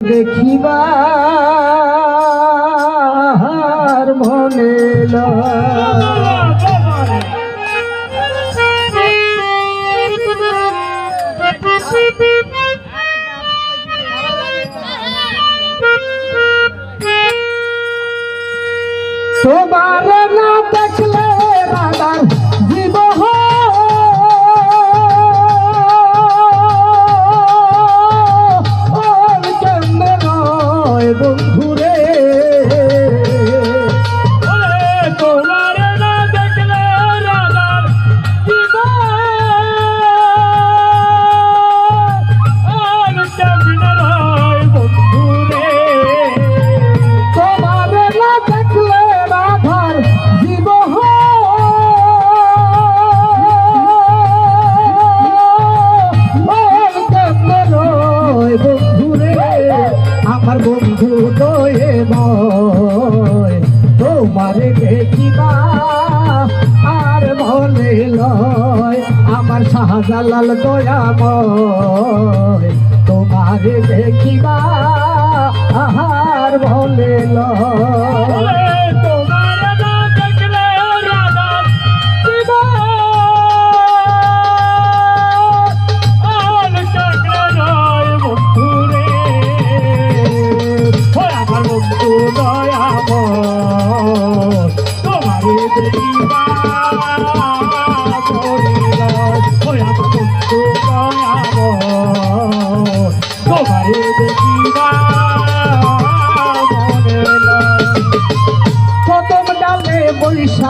দেখিবার মনে। তোমার না দেখলে আমার শাহজালাল দয়াময় তোমারে দেখিবা আর মনে লয়। তোমার না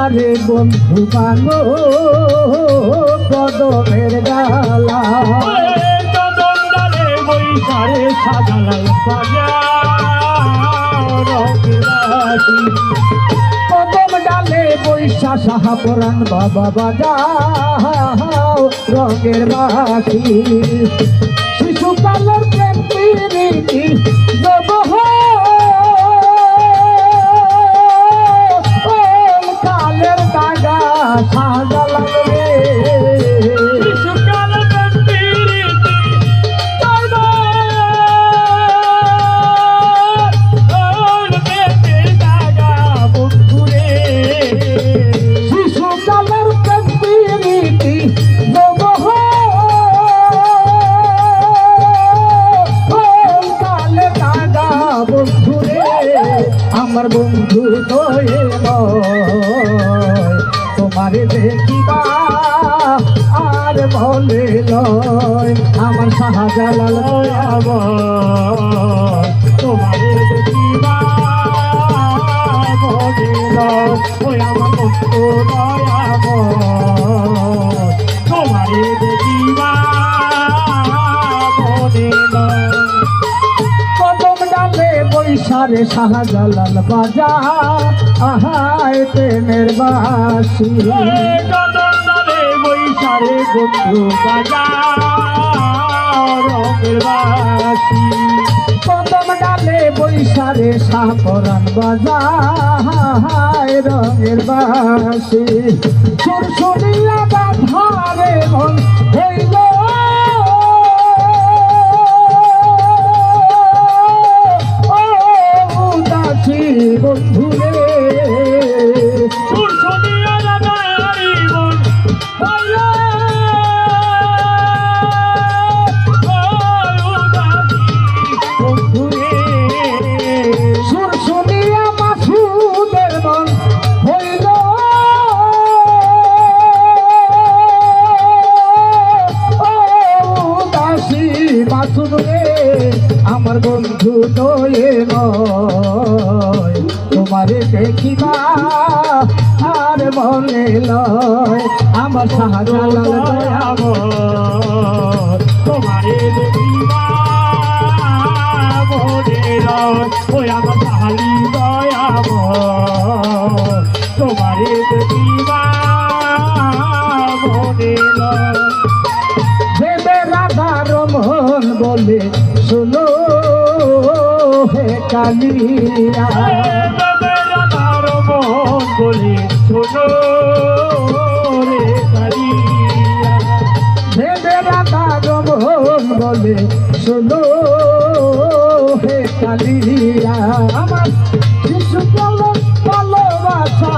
বৈশারে বন্ধু বানো, কদমের ডালা। কদম ডালে বৈশা সাহা পরাণ বাবা বাজাও, রঙের বাকি শিশুকালের প্রেম প্রীতি আমার বন্ধু নয়। তোমারে দেখিবা আর বলে আমার শাহজালাল তোমারে দেখিবা বলে আমার বন্ধু বৈশারে শাহজালাল বাজা। আহায় প্রেমের বাসি। কদম বৈশারে বন্ধু বাজা রঙের বাসি। কদম ডালে বৈশারে শাহপরান বাজা। আহায় রঙের বাসি। সুর শুনিয়া বন্ধুরে দেখিবা আর মনে লয় আমার শাহজালাল দয়াব তোমারে দেখিবা ওই বলে, শুনো হে কালিয়া। মন বলে ছোটো রে কালিয়া। ভেবে রাখা বলে শোনো হে কালিয়া। আমার শিশু পলক ভালোবাসা